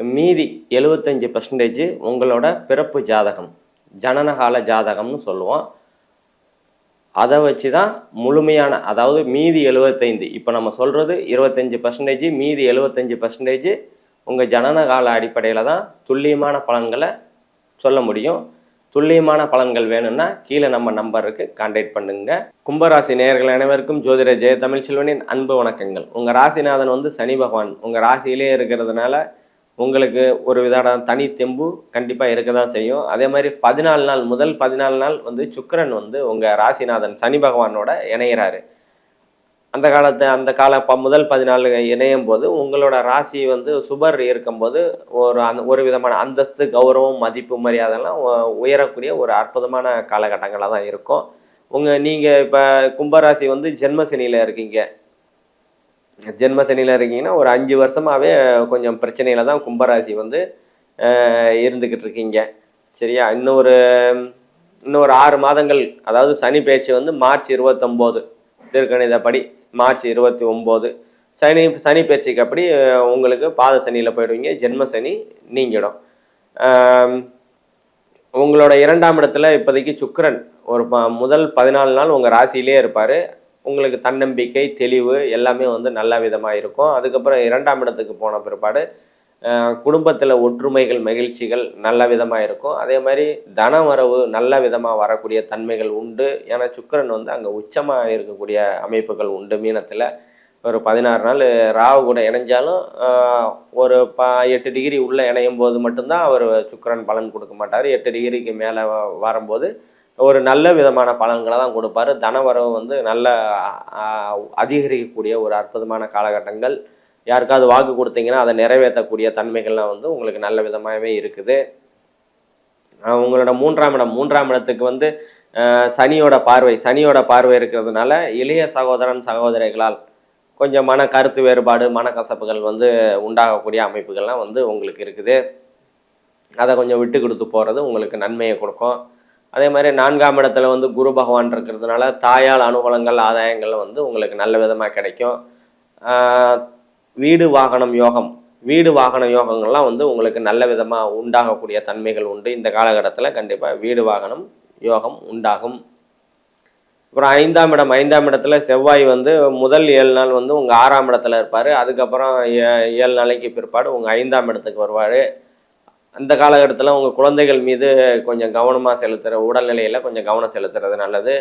மீதி எழுபத்தஞ்சி பர்சன்டேஜ் உங்களோட பிறப்பு ஜாதகம் ஜனனகால ஜாதகம்னு சொல்லுவோம். அதை வச்சு தான் முழுமையான அதாவது மீதி எழுபத்தைந்து இப்போ நம்ம சொல்கிறது இருபத்தஞ்சி பர்சன்டேஜ் மீதி எழுபத்தஞ்சி பர்சன்டேஜ் உங்கள் ஜனனகால அடிப்படையில் தான் துல்லியமான பலன்களை சொல்ல முடியும். துல்லியமான பலன்கள் வேணும்னா கீழே நம்ம நம்பருக்கு கான்டாக்ட் பண்ணுங்க. கும்பராசி நேயர்கள் அனைவருக்கும் ஜோதிட ஜெய தமிழ் செல்வனின் அன்பு வணக்கங்கள். உங்கள் ராசிநாதன் வந்து சனி பகவான். உங்கள் ராசியிலே இருக்கிறதுனால உங்களுக்கு ஒரு விதான தனி தெம்பு கண்டிப்பாக இருக்க தான் செய்யும். அதே மாதிரி பதினாலு நாள் முதல் பதினாலு நாள் வந்து சுக்கரன் வந்து உங்கள் ராசிநாதன் சனி பகவானோட இணையிறாரு. அந்த காலத்தை அந்த கால ப முதல் பதினாலு இணையும் போது உங்களோட ராசி வந்து சுபர் இருக்கும்போது ஒரு அந்த ஒரு விதமான அந்தஸ்து கௌரவம் மதிப்பு மரியாதைலாம் உயரக்கூடிய ஒரு அற்புதமான காலகட்டங்களாக தான் இருக்கும். உங்கள் நீங்கள் இப்போ கும்பராசி வந்து ஜென்மசனியில் இருக்கீங்க. ஜென்மசனியில் இருக்கீங்கன்னா ஒரு அஞ்சு வருஷமாகவே கொஞ்சம் பிரச்சனையில தான் கும்பராசி வந்து இருந்துக்கிட்டு இருக்கீங்க. சரியா? இன்னொரு இன்னொரு ஆறு மாதங்கள் அதாவது சனி பேச்சு வந்து மார்ச் இருபத்தொம்போது. திருக்கணிதப்படி மார்ச் இருபத்தி ஒம்பது சனி சனி பயிற்சிக்கு அப்படி உங்களுக்கு பாத சனியில் போயிடுவீங்க ஜென்ம சனி நீங்கிடும். உங்களோட இரண்டாம் இடத்துல இப்போதைக்கு சுக்கரன் ஒரு ப- முதல் பதினாலு நாள் உங்கள் ராசியிலே இருப்பார். உங்களுக்கு தன்னம்பிக்கை தெளிவு எல்லாமே வந்து நல்ல விதமாக இருக்கும். அதுக்கப்புறம் இரண்டாம் இடத்துக்கு போன பிற்பாடு குடும்பத்தில் ஒற்றுமைகள் மகிழ்ச்சிகள் நல்ல விதமாக இருக்கும். அதே மாதிரி தன வரவு நல்ல விதமாக வரக்கூடிய தன்மைகள் உண்டு. ஏன்னா சுக்கிரன் வந்து அங்கே உச்சமாக இருக்கக்கூடிய அமைப்புகள் உண்டு. மீனத்தில் ஒரு பதினாறு நாள் ராவு கூட இணைஞ்சாலும் ஒரு ப எட்டு டிகிரி உள்ளே இணையும் போது மட்டும்தான் அவர் சுக்கரன் பலன் கொடுக்க மாட்டார். எட்டு டிகிரிக்கு மேலே வரும்போது ஒரு நல்ல விதமான பலன்களை தான் கொடுப்பாரு. தனவரவு வந்து நல்ல அதிகரிக்கக்கூடிய ஒரு அற்புதமான காலகட்டங்கள். யாருக்காவது வாக்கு கொடுத்தீங்கன்னா அதை நிறைவேற்றக்கூடிய தன்மைகள்லாம் வந்து உங்களுக்கு நல்ல விதமாகவே இருக்குது. உங்களோட மூன்றாம் இடம். மூன்றாம் இடத்துக்கு வந்து சனியோட பார்வை. சனியோட பார்வை இருக்கிறதுனால இளைய சகோதரன் சகோதரிகளால் கொஞ்சம் மன கருத்து வேறுபாடு மனக்கசப்புகள் வந்து உண்டாகக்கூடிய அமைப்புகள்லாம் வந்து உங்களுக்கு இருக்குது. அதை கொஞ்சம் விட்டு கொடுத்து போகிறது உங்களுக்கு நன்மையை கொடுக்கும். அதே மாதிரி நான்காம் இடத்துல வந்து குரு பகவான் இருக்கிறதுனால தாயால் அனுகூலங்கள் ஆதாயங்கள் வந்து உங்களுக்கு நல்ல விதமாக கிடைக்கும். வீடு வாகனம் யோகம். வீடு வாகன யோகங்கள்லாம் வந்து உங்களுக்கு நல்ல விதமாக உண்டாகக்கூடிய தன்மைகள் உண்டு. இந்த காலகட்டத்தில் கண்டிப்பாக வீடு வாகனம் யோகம் உண்டாகும். அப்புறம் ஐந்தாம் இடம். ஐந்தாம் இடத்துல செவ்வாய் வந்து முதல் ஏழு நாள் வந்து உங்கள் ஆறாம் இடத்துல இருப்பார். அதுக்கப்புறம் ஏ- ஏழு நாளைக்கு பிற்பாடு உங்கள் ஐந்தாம் இடத்துக்கு வருவார். அந்த காலகட்டத்தில் உங்கள் குழந்தைகள் மீது கொஞ்சம் கவனமாக செலுத்துகிற உடல்நிலையில் கொஞ்சம் கவனம் செலுத்துறது நல்லது.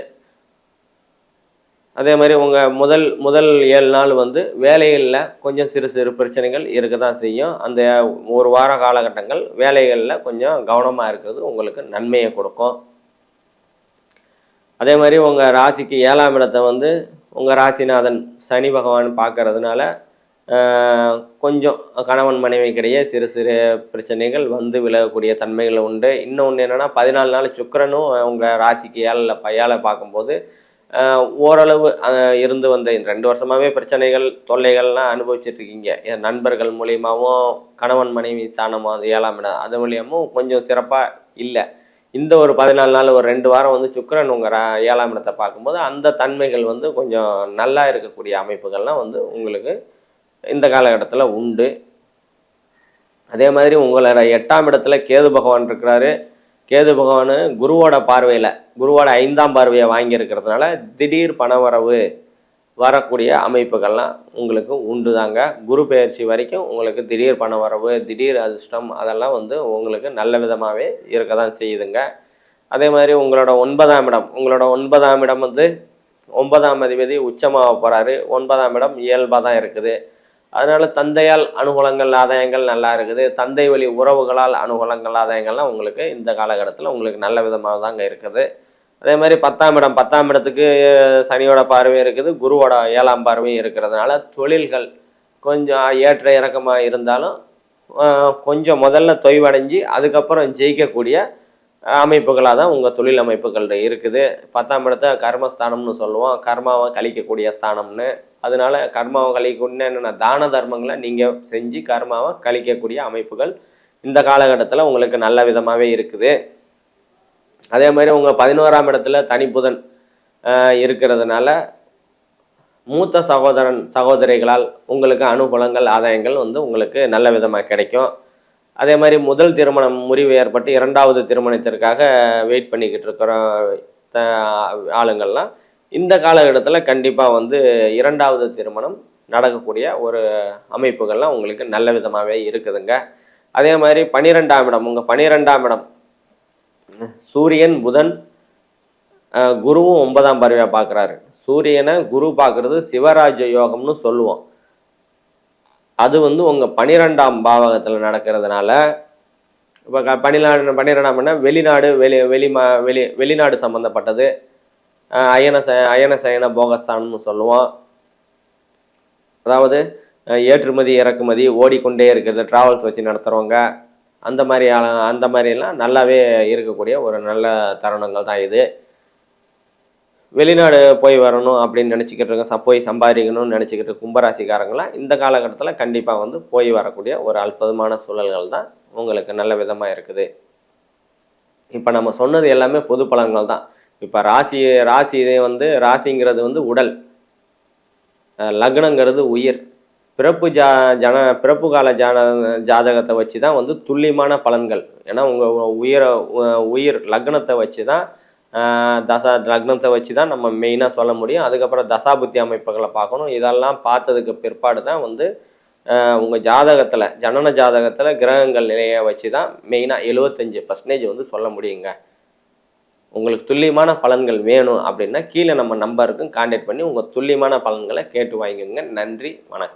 அதே மாதிரி உங்கள் முதல் முதல் ஏழு நாள் வந்து வேலைகளில் கொஞ்சம் சிறு சிறு பிரச்சனைகள் இருக்க தான் செய்யும். அந்த ஒரு வார காலகட்டங்கள் வேலைகளில் கொஞ்சம் கவனமாக இருக்கிறது உங்களுக்கு நன்மையை கொடுக்கும். அதே மாதிரி உங்கள் ராசிக்கு ஏழாம் இடத்தை வந்து உங்கள் ராசிநாதன் சனி பகவான் பார்க்கறதுனால கொஞ்சம் கணவன் மனைவிக்கிடையே சிறு சிறு பிரச்சனைகள் வந்து விலகக்கூடிய தன்மைகள் உண்டு. இன்னொன்று என்னென்னா பதினாலு நாள் சுக்கரனும் உங்கள் ராசிக்கு ஏழில் பையால் பார்க்கும்போது ஓரளவு இருந்து வந்த இந்த ரெண்டு வருஷமாகவே பிரச்சனைகள் தொல்லைகள்லாம் அனுபவிச்சிட்ருக்கீங்க என் நண்பர்கள் மூலியமாகவும் கணவன் மனைவி ஸ்தானமாக அது ஏழாம் இடம் அது மூலியமும் கொஞ்சம் சிறப்பாக இல்லை. இந்த ஒரு பதினாலு நாள் ஒரு ரெண்டு வாரம் வந்து சுக்கரன் உங்கள் ரா ஏழாம் இடத்தை பார்க்கும்போது அந்த தன்மைகள் வந்து கொஞ்சம் நல்லா இருக்கக்கூடிய அமைப்புகள்லாம் வந்து உங்களுக்கு இந்த காலகட்டத்தில் உண்டு. அதே மாதிரி உங்களோட எட்டாம் இடத்துல கேது பகவான் இருக்கிறாரு. கேது பகவான் குருவோட பார்வையில் குருவோட ஐந்தாம் பார்வையை வாங்கியிருக்கிறதுனால திடீர் பணவரவு வரக்கூடிய அமைப்புகள்லாம் உங்களுக்கு உண்டு தாங்க குரு பெயர்ச்சி வரைக்கும் உங்களுக்கு திடீர் பணவரவு திடீர் அதிர்ஷ்டம் அதெல்லாம் வந்து உங்களுக்கு நல்ல விதமாகவே இருக்க தான் செய்யுதுங்க. அதே மாதிரி உங்களோட ஒன்பதாம் இடம் உங்களோட ஒன்பதாம் இடம் வந்து ஒன்பதாம் அதிபதி உச்சமாக போகிறாரு ஒன்பதாம் இடம் இயல்பாக தான் இருக்குது. அதனால தந்தையால் அனுகூலங்கள் ஆதாயங்கள் நல்லா இருக்குது. தந்தை வழி உறவுகளால் அனுகூலங்கள் ஆதாயங்கள்லாம் உங்களுக்கு இந்த காலகட்டத்தில் உங்களுக்கு நல்ல விதமாக தாங்க இருக்குது. அதே மாதிரி பத்தாம் இடம் பத்தாம் இடத்துக்கு சனியோட பார்வையும் இருக்குது குருவோட ஏழாம் பார்வையும் இருக்கிறதுனால தொழில்கள் கொஞ்சம் ஏற்ற இறக்கமாக இருந்தாலும் கொஞ்சம் முதல்ல தொய்வடைஞ்சு அதுக்கப்புறம் ஜெயிக்கக்கூடிய அமைப்புகளாக தான் உங்கள் தொழில் அமைப்புகள் இருக்குது. பத்தாம் இடத்த கர்மஸ்தானம்னு சொல்லுவோம். கர்மாவை கழிக்கக்கூடிய ஸ்தானம்னு. அதனால கர்மாவை கழிக்கணும்னு என்னென்ன தான தர்மங்களை நீங்கள் செஞ்சு கர்மாவை கழிக்கக்கூடிய அமைப்புகள் இந்த காலகட்டத்தில் உங்களுக்கு நல்ல விதமாகவே இருக்குது. அதே மாதிரி உங்கள் பதினோராம் இடத்துல தனிப்புதன் இருக்கிறதுனால மூத்த சகோதரன் சகோதரிகளால் உங்களுக்கு அனுகூலங்கள் ஆதாயங்கள் வந்து உங்களுக்கு நல்ல விதமாக கிடைக்கும். அதே மாதிரி முதல் திருமணம் முறிவு ஏற்பட்டு இரண்டாவது திருமணத்திற்காக வெயிட் பண்ணிக்கிட்டு இருக்கிற த- ஆளுங்கள்லாம் இந்த காலகட்டத்தில் கண்டிப்பாக வந்து இரண்டாவது திருமணம் நடக்கக்கூடிய ஒரு அமைப்புகள்லாம் உங்களுக்கு நல்ல விதமாகவே இருக்குதுங்க. அதே மாதிரி பனிரெண்டாம் இடம் உங்கள் பன்னிரெண்டாம் இடம். சூரியன் புதன் குருவும் ஒன்பதாம் பார்வையாக பார்க்குறாரு சூரியனை குரு பார்க்குறது சிவராஜ யோகம்னு சொல்லுவோம். அது வந்து உங்கள் பன்னிரெண்டாம் பாவகத்தில் நடக்கிறதுனால இப்போ க பன்னிநாடு பன்னிரெண்டாம் வெளிநாடு வெளி வெளிமா வெளி வெளிநாடு சம்மந்தப்பட்டது அயன ச அயன சயன போகஸ்தான்னு சொல்லுவோம். அதாவது ஏற்றுமதி இறக்குமதி ஓடிக்கொண்டே இருக்கிறது ட்ராவல்ஸ் வச்சு நடத்துகிறவங்க அந்த மாதிரி அந்த மாதிரிலாம் நல்லாவே இருக்கக்கூடிய ஒரு நல்ல தருணங்கள் தான் இது. வெளிநாடு போய் வரணும் அப்படின்னு நினச்சிக்கிட்டு இருக்க போய் சம்பாதிக்கணும்னு நினச்சிக்கிட்டு கும்பராசிக்காரங்களாம் இந்த காலகட்டத்தில் கண்டிப்பாக வந்து போய் வரக்கூடிய ஒரு அற்புதமான சூழல்கள் தான் உங்களுக்கு நல்ல விதமாக இருக்குது. இப்போ நம்ம சொன்னது எல்லாமே பொது பலன்கள் தான். இப்போ ராசி ராசி இதே வந்து ராசிங்கிறது வந்து உடல். லக்னங்கிறது உயிர். பிறப்பு ஜா ஜன பிறப்பு கால ஜான ஜாதகத்தை வச்சு தான் வந்து துல்லியமான பலன்கள். ஏன்னா உங்கள் உயிரை உயிர் லக்னத்தை வச்சு தான் தசா லக்னத்தை வச்சு தான் நம்ம மெயினாக சொல்ல முடியும். அதுக்கப்புறம் தசாபுத்தி அமைப்புகளை பார்க்கணும். இதெல்லாம் பார்த்ததுக்கு பிற்பாடு தான் வந்து உங்கள் ஜாதகத்தில் ஜனன ஜாதகத்தில் கிரகங்கள் நிலையை வச்சு தான் மெயினாக எழுவத்தஞ்சு பர்சன்டேஜ் வந்து சொல்ல முடியுங்க. உங்களுக்கு துல்லியமான பலன்கள் வேணும் அப்படின்னா கீழே நம்ம நம்பருக்கும் கான்டாக்ட் பண்ணி உங்கள் துல்லியமான பலன்களை கேட்டு வாங்கிக்கோங்க. நன்றி வணக்கம்.